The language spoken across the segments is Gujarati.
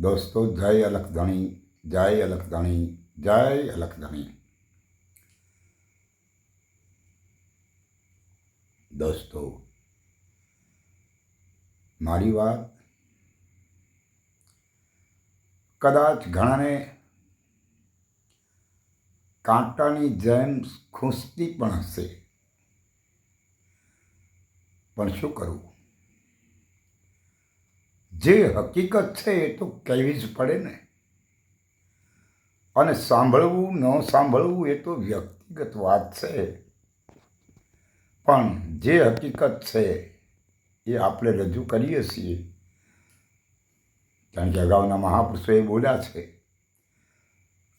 દોસ્તો, જય અલખધણી જય અલખધણી જય અલખધણી દોસ્તો, મારી વાત કદાચ ઘણાને કાંટાની જેમ ખૂંસતી પણ હશે. પણ શું કરવું જે હકીકત છે એ તો કહેવી જ પડે ને. અને સાંભળવું, ન સાંભળવું એ તો વ્યક્તિગત વાત છે. પણ જે હકીકત છે એ આપણે રજૂ કરીએ છીએ. કારણ કે અગાઉના એ બોલ્યા છે.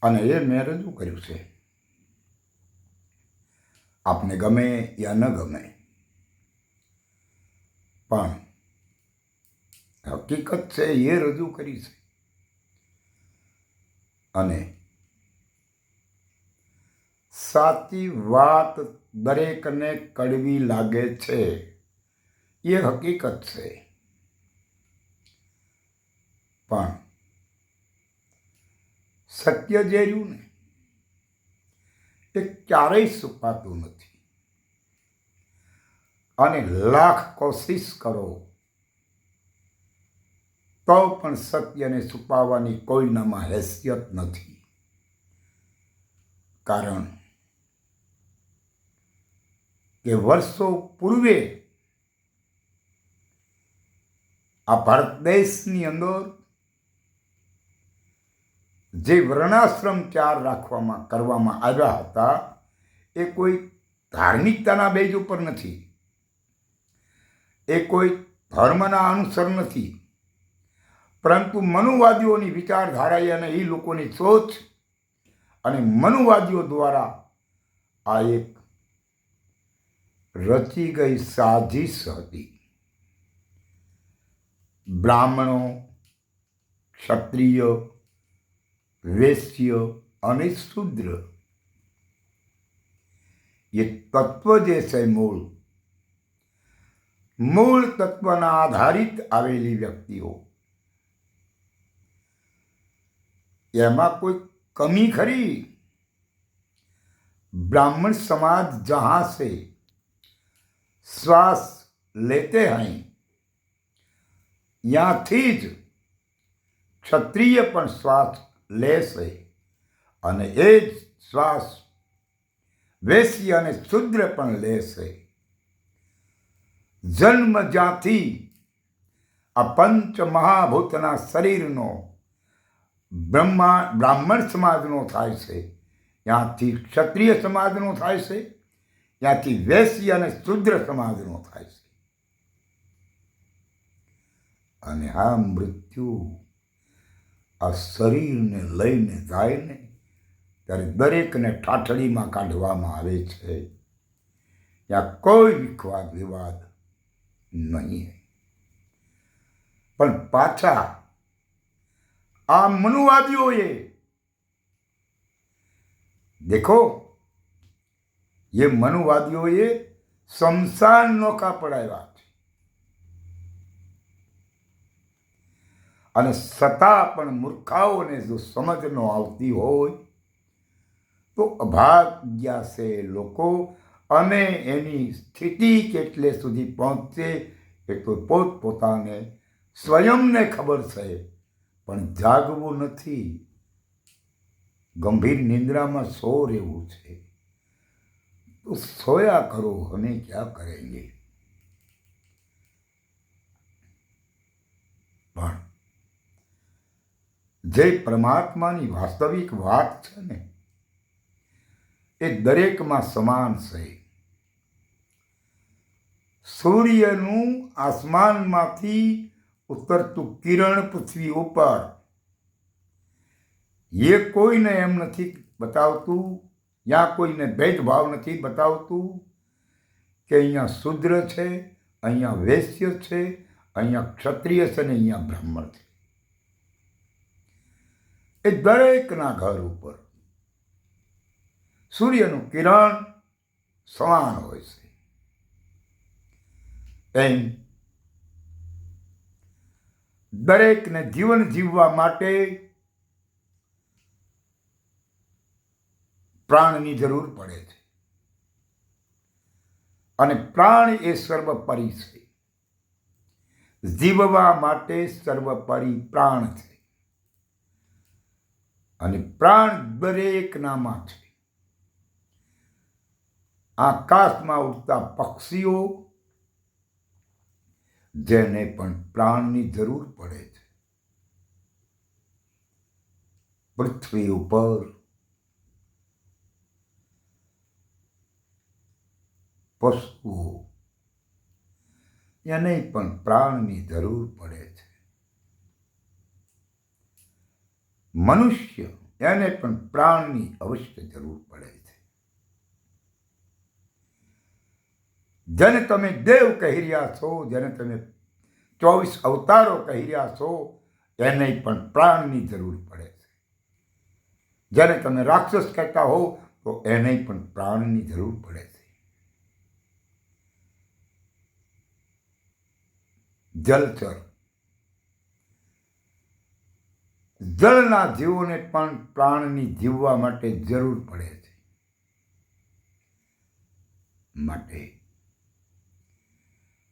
અને એ મેં રજૂ કર્યું છે. આપને ગમે યા ન ગમે. પણ હકીકત છે એ રજૂ કરી છે. અને સાચી વાત દરેકને કડવી લાગે છે, એ હકીકત છે. પણ સત્ય જે રહ્યું ને, એ ક્યારેય છુપાતું નથી. અને લાખ કોશિશ કરો તો પણ સત્યને છુપાવવાની કોઈનામાં હેસિયત નથી. કારણ કે વર્ષો પૂર્વે આ ભારત દેશની અંદર જે વર્ણાશ્રમ ચાર રાખવામાં, કરવામાં આવ્યા હતા, એ કોઈ ધાર્મિકતાના બેજ ઉપર નથી. એ કોઈ ધર્મના અનુસર નથી. પરંતુ મનુવાદીઓની વિચારધારાએ અને એ લોકોની સોચ અને મનુવાદીઓ દ્વારા આ એક રચી ગઈ સાજીશ હતી. બ્રાહ્મણો, ક્ષત્રિય, વૈશ્ય અને શુદ્ર. એ તત્વ જે છે મૂળ મૂળ તત્વના આધારિત આવેલી વ્યક્તિઓ. એમાં કોઈ કમી ખરી ब्राह्मण समाज जहां से श्वास लेते हैं ત્યાંથી જ ક્ષત્રિય પણ શ્વાસ લેશે અને એ જ શ્વાસ વેશ્ય અને શુદ્ર પણ લેશે જન્મ જ્યાંથી આ પંચ મહાભૂતના શરીરનો બ્રહ્મા, બ્રાહ્મણ સમાજનો થાય છે. ત્યાંથી ક્ષત્રિય સમાજનો થાય છે. ત્યાંથી વૈશ્ય અને શુદ્ર સમાજનો થાય છે. અને આ મૃત્યુ આ શરીરને લઈને જાય ને ત્યારે દરેકને ઠાઠડીમાં કાઢવામાં આવે છે. ત્યાં કોઈ વિખવાદ વિવાદ નહીં. પણ પાછા આ મનુવાદીઓએ દેખો ये મનુવાદીઓએ શમશાન નોકા પડાવ્યા છે. અને છતાં પણ મૂર્ખાઓને જો સમજ ન આવતી હોય, તો અભાગ્યા છે લોકો અને એની સ્થિતિ કેટલે સુધી પહોંચશે એ તો પોતપોતાને સ્વયંને ખબર છે. પણ જાગવું નથી. ગંભીર નિંદ્રામાં સો રહેવું છે. તો સોયા કરો હમે ક્યાં કરેંગે? પણ જે પરમાત્માની વાસ્તવિક વાત છે ને, એ દરેકમાં સમાન છે. સૂર્યનું આસમાનમાંથી ઉતરતું કિરણ પૃથ્વી ઉપર. એ કોઈને એમ નથી બતાવતું, યા કોઈને ભેદભાવ નથી બતાવતું કે અહીંયા શુદ્ર છે, અહીંયા વૈશ્ય છે, અહીંયા ક્ષત્રિય છે ને અહીંયા બ્રાહ્મણ છે. એ દરેકના ઘર ઉપર સૂર્યનું કિરણ સમાન હોય છે. એમ દરેકને જીવન જીવવા માટે પ્રાણની જરૂર પડે છે. અને પ્રાણ એ સર્વપરી છે. જીવવા માટે સર્વપરી પ્રાણ છે. અને પ્રાણ દરેકનામાં છે. આકાશમાં ઉડતા પક્ષીઓ જેને પણ પ્રાણની જરૂર પડે છે. પૃથ્વી ઉપર પશુઓ એને પણ પ્રાણની જરૂર પડે છે. મનુષ્ય એને પણ પ્રાણની અવશ્ય જરૂર પડે છે. જેને તમે દેવ કહી રહ્યા છો, જેને તમે ચોવીસ અવતારો કહી રહ્યા છો, એને પણ પ્રાણની જરૂર પડે છે. જેને તમે રાક્ષસ કહેતા હો, તો એને પણ પ્રાણની જરૂર પડે છે. જલચર. જળના જીવોને પણ પ્રાણની જીવવા માટે જરૂર પડે છે. માટે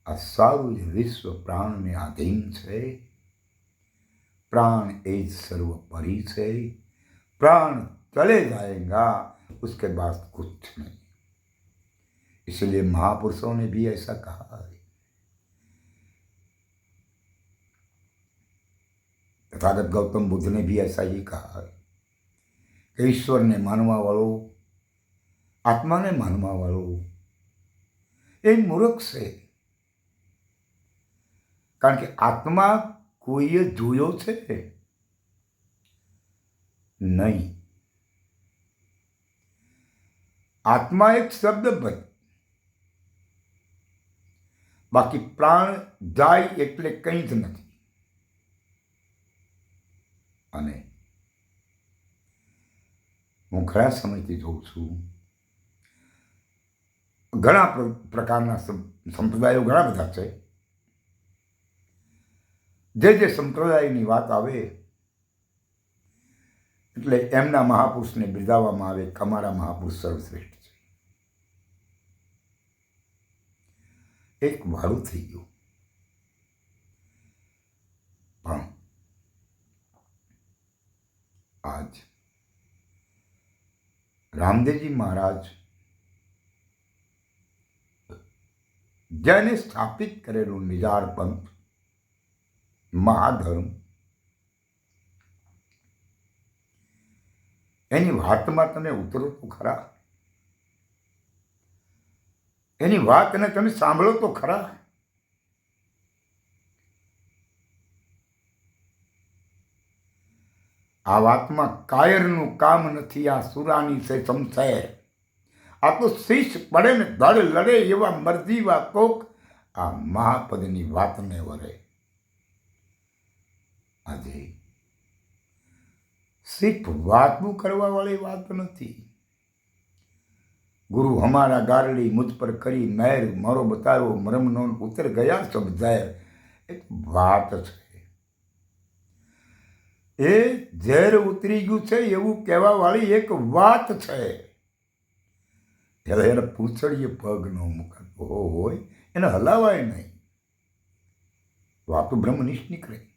આ સારું જ વિશ્વ પ્રાણને આધીન છે प्राण एज सर्वोपरि से प्राण चले जाएगा उसके बाद कुछ नहीं इसलिए महापुरुषों ने भी ऐसा कहा है तथागत गौतम बुद्ध ने भी ऐसा ही कहा है कि ईश्वर ने मानवा वालों आत्मा ने मानवा वालों એ મૂર્ખ છે કારણ કે આત્મા કોઈએ જોયો છે? નહીં. આત્મા એક શબ્દ ભાઈ બાકી પ્રાણ જાય એટલે કંઈ જ નથી. અને હું ઘણા સમયથી જોઉં છું. ઘણા પ્ર- પ્રકારના સંપ્રદાયો ઘણા બધા છે. જે જે સંપ્રદાયની વાત આવે, એટલે એમના મહાપુરુષને બિરદાવવામાં આવે કે અમારા મહાપુરુષ સર્વશ્રેષ્ઠ છે. એક વાળું થઈ ગયું. પણ આજ રામદેવજી મહારાજ જેને સ્થાપિત કરેલું નિજાર પંથ મહાધર્મ એની વાતમાં તમે ઉતરો તો ખરા. એની વાતને તમે સાંભળો તો ખરા. આ વાતમાં કાયરનું કામ નથી, આ સુરાની છે સમસાય આ તો શીશ પડે ને ધડ લડે એવા મરજીવા કોક આ મહાપદની વાતને વરે. આજે સિર્ફ વાતનું કરવા વાળી વાત નથી. ગુરુ હમારા ગારડી મુજ પર કરી મહેર મારો બતાવો મરમનો ઉતર ગયા સબ એક વાત છે. એ ઝેર ઉતરી ગયું છે એવું કહેવાવાળી એક વાત છે. એટલે એને પૂંછડીએ પગ ન મુકાતો હોય, એને હલાવાય નહીં. વાતો બ્રહ્મનિષ્ઠ નીકળે.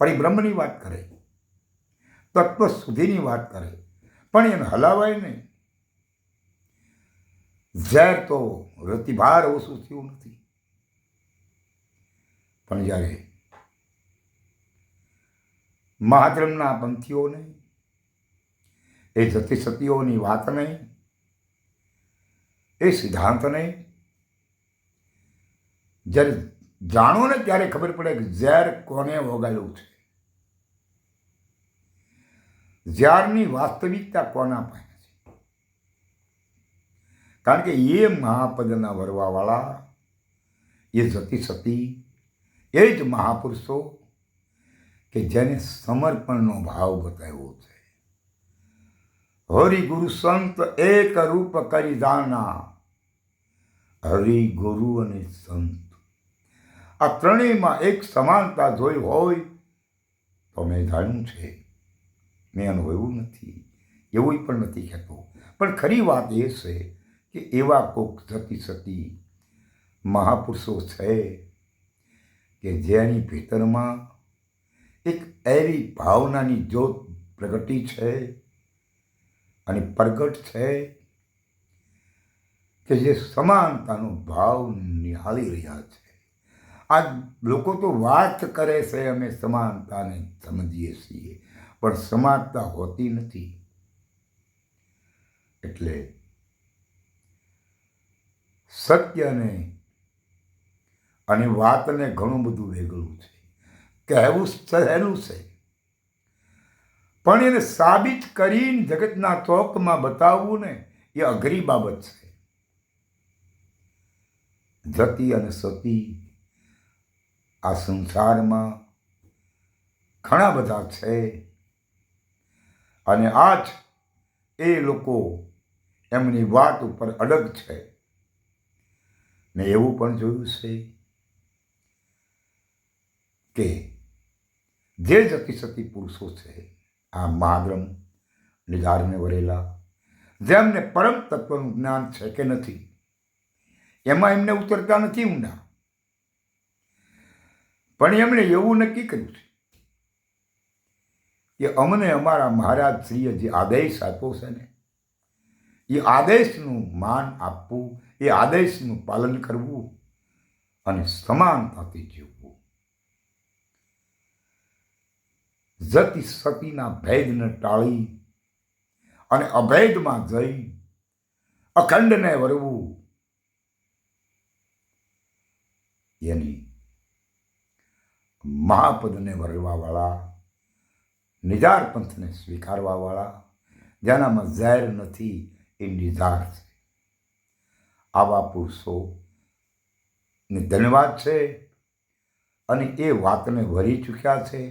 પણ એ બ્રહ્મની વાત કરે. તત્વ સુધીની વાત કરે. પણ એને હલાવાય નહીં. ઝેર તો રતિભાર ઓછું થયું નથી. પણ જ્યારે મહાધર્મના પંથીઓને, એ જતી સતીઓની વાતને એ સિદ્ધાંતને જ્યારે જાણો ને ત્યારે ખબર પડે કે ઝેર કોને વગાડ્યું છે. ઝેરની વાસ્તવિકતા કોના પાસે છે? કારણ કે એ મહાપદના વરવાવાળા, એ જતી સતી, એ જ મહાપુરુષો કે જેને સમર્પણનો ભાવ બતાવ્યો છે. હરિ ગુરુ સંત એક રૂપ કરી દાના હરિ ગુરુ અને સંત. આ ત્રણેયમાં એક સમાનતા જોઈ હોય તો મેં જાણ્યું છે. મેં અનુભવ્યું નથી, એવું પણ નથી કહેતો. પણ ખરી વાત એ છે કે એવા કોક થતી સતી મહાપુરુષો છે કે જેની ભીતરમાં એક એવી ભાવનાની જ્યોત પ્રગટી છે અને પ્રગટ છે કે જે સમાનતાનો ભાવ નિહાળી રહ્યા છે. આ લોકો તો વાત કરે છે, અમે સમાનતાને સમજીએ છીએ. પણ સમાનતા હોતી નથી. એટલે સત્યને અને વાતને ઘણું બધું વેગળું છે. કહેવું સહેલું છે. પણ એને સાબિત કરીને જગતના ચોકમાં બતાવવું ને એ અઘરી બાબત છે. જતી અને સતી આ સંસારમાં ઘણા બધા છે. અને આજ એ લોકો એમની વાત ઉપર અડગ છે. મેં એવું પણ જોયું છે કે જે જતી સતી પુરુષો છે, આ મહાગ્રમ નિધારને વરેલા જેમને પરમ તત્વનું જ્ઞાન છે કે નથી, એમાં એમને ઉતરતા નથી ઊંડા. પણ એમણે એવું નક્કી કર્યું છે કે અમને અમારા મહારાજ શ્રીએ જે આદેશ આપ્યો છે ને, એ આદેશનું માન આપવું, એ આદેશનું પાલન કરવું અને સમાનતાથી જીવવું. જતી સતીના ભેદને ટાળી અને અભેદમાં જઈ અખંડને વરવું. એની મહાપદને વરવાવાળા નિજાર પંથને સ્વીકારવાવાળા, જેનામાં ઝેર નથી, એ નિજાર છે. આવા પુરુષો ને ધન્યવાદ છે અને એ વાતને વરી ચૂક્યા છે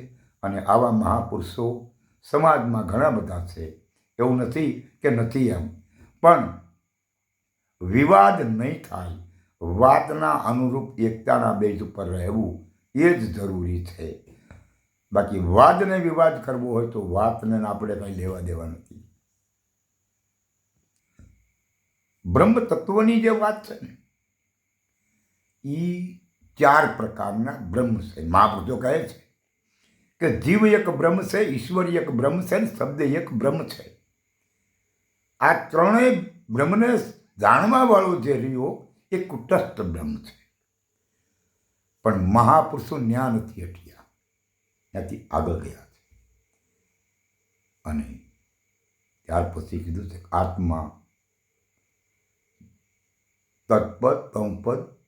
અને આવા મહાપુરુષો સમાજમાં ઘણા બધા છે. એવું નથી કે નથી એમ, પણ વિવાદ નહીં થાય, વાતના અનુરૂપ એકતાના બેઝ ઉપર રહેવું એ જ જરૂરી છે. બાકી વાદને વિવાદ કરવો હોય તો વાતને આપણે કંઈ લેવા દેવા નથી. બ્રહ્મ તત્વની જે વાત છે ને એ ચાર પ્રકારના બ્રહ્મ છે. મહાપુરુષો કહે છે કે જીવ એક બ્રહ્મ છે, ઈશ્વર એક બ્રહ્મ છે ને શબ્દ એક બ્રહ્મ છે. આ ત્રણેય બ્રહ્મને જાણવા વાળો જે રહ્યો, એ કુટસ્થ બ્રહ્મ છે. પણ મહાપુરુષો ન્યા નથી હટ્યા. ત્યાંથી આગળ ગયા છે. અને ત્યાર પછી કીધું છે આત્મા તત્પદ, તંપદ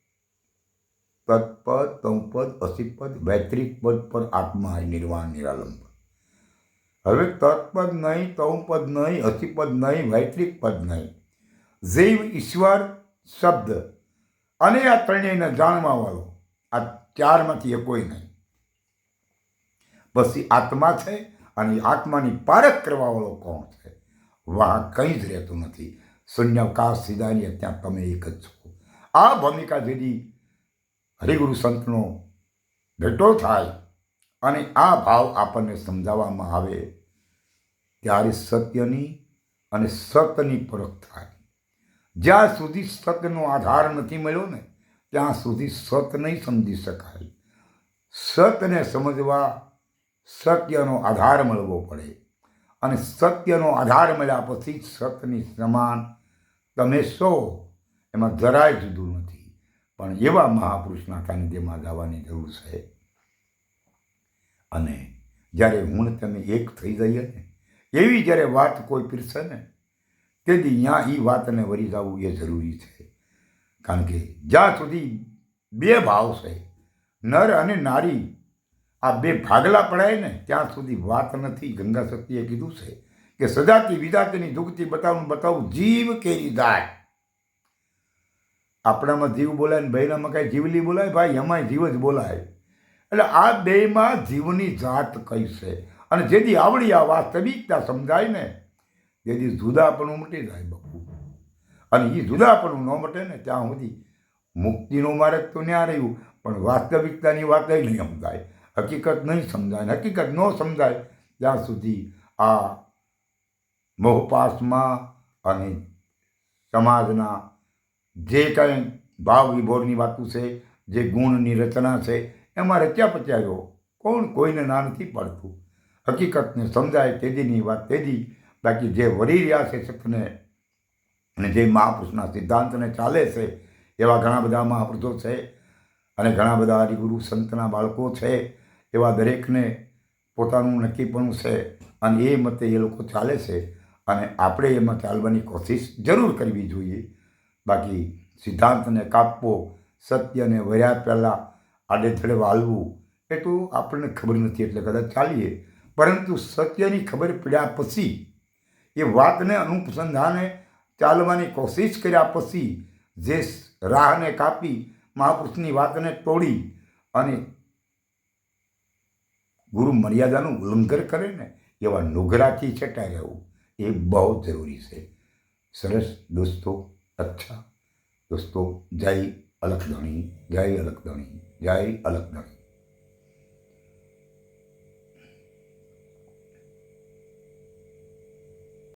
તત્પદ, તંપદ, અસિપદ, વૈતરિક પદ પર આત્મા નિર્વાણ, નિરાલંબ. હવે તત્પદ નહીં, તંપદ નહીં, અસિપદ નહીં, વૈતરિક પદ નહીં. જૈવ, ઈશ્વર, શબ્દ અને આ ત્રણેયને જાણવા વાળો. આ ચારમાંથી એ કોઈ નહીં. પછી આત્મા છે અને આત્માની પારખ કરવાવાળો કોણ છે? વાહ, કંઈ જ રહેતું નથી. શૂન્યવકાશ સિદ્ધાની ત્યાં તમે એક જ છો. આ ભૂમિકા જેથી હરિગુરુ સંતનો ભેટો થાય અને આ ભાવ આપણને સમજાવવામાં આવે, ત્યારે સત્યની અને સતની પરખ થાય. જ્યાં સુધી સતનો આધાર નથી મળ્યો ને, ત્યાં સુધી સત નહીં સમજી શકાય. સતને સમજવા સત્યનો આધાર મળવો પડે. અને સત્યનો આધાર મળ્યા પછી સતની સમાન તમે સો એમાં જરાય જુદું નથી. પણ એવા મહાપુરુષના સાનિધ્યમાં જવાની જરૂર છે. અને જ્યારે હું તમે એક થઈ જઈએ ને, એવી જ્યારે વાત કોઈ પીરશે ને, તેથી ત્યાં એ વાતને વરી જવું એ જરૂરી છે. કારણ કે જ્યાં સુધી બે ભાવ છે, નર અને નારી આ બે ભાગલા પડાય ને, ત્યાં સુધી વાત નથી. ગંગા શક્તિએ કીધું છે કે સજાતી વિદાતીની દુઃખથી બતાવું બતાવું, જીવ કેરી જાય આપણામાં જીવ બોલાય ને ભાઈનામાં કાંઈ જીવલી બોલાય? ભાઈ, એમાંય જીવ જ બોલાય. એટલે આ બેમાં જીવની જાત કઈ છે? અને જેથી આવડી આ વાસ્તવિકતા સમજાય ને, જેથી જુદાપણું મટી જાય બપુ. અને એ જુદાપણું ન મટે ને, ત્યાં સુધી મુક્તિનો માર્ગ તો ન્યા રહ્યું, પણ વાસ્તવિકતાની વાત નહીં સમજાય. હકીકત નહીં સમજાય હકીકત ન સમજાય, ત્યાં સુધી આ મોહપાસમાં અને સમાજના જે કાંઈ ભાવ વિભોરની વાતો છે, જે ગુણની રચના છે, એમાં રચ્યા પચ્યા કોણ કોઈને ના નથી પાડતું. હકીકતને સમજાય તેદીની વાત તેદી બાકી જે વળી રહ્યા છે સતને અને જે મહાપુરુષના સિદ્ધાંતને ચાલે છે, એવા ઘણા બધા મહાપુરુષો છે અને ઘણા બધા હરિગુરુ સંતના બાળકો છે. એવા દરેકને પોતાનું નક્કીપણું છે અને એ મતે એ લોકો ચાલે છે અને આપણે એમાં ચાલવાની કોશિશ જરૂર કરવી જોઈએ. બાકી સિદ્ધાંતને કાપવો સત્યને વર્યા પહેલાં આડેધડે વાલવું, એ તો આપણને ખબર નથી એટલે કદાચ ચાલીએ. પરંતુ સત્યની ખબર પડ્યા પછી, એ વાતને અનુસંધાને ચાલવાની કોશિશ કર્યા પછી, જે રાહને કાપી, મહાપુરુષની વાતને તોડી અને ગુરુ મર્યાદાનું ઉલ્લંઘન કરે ને, એવા નુગરાથી છટાઈ રહેવું. એ બહુ જરૂરી છે. સરસ, દોસ્તો, અચ્છા. દોસ્તો, જય અલખધણી જય અલખધણી જય અલખધણી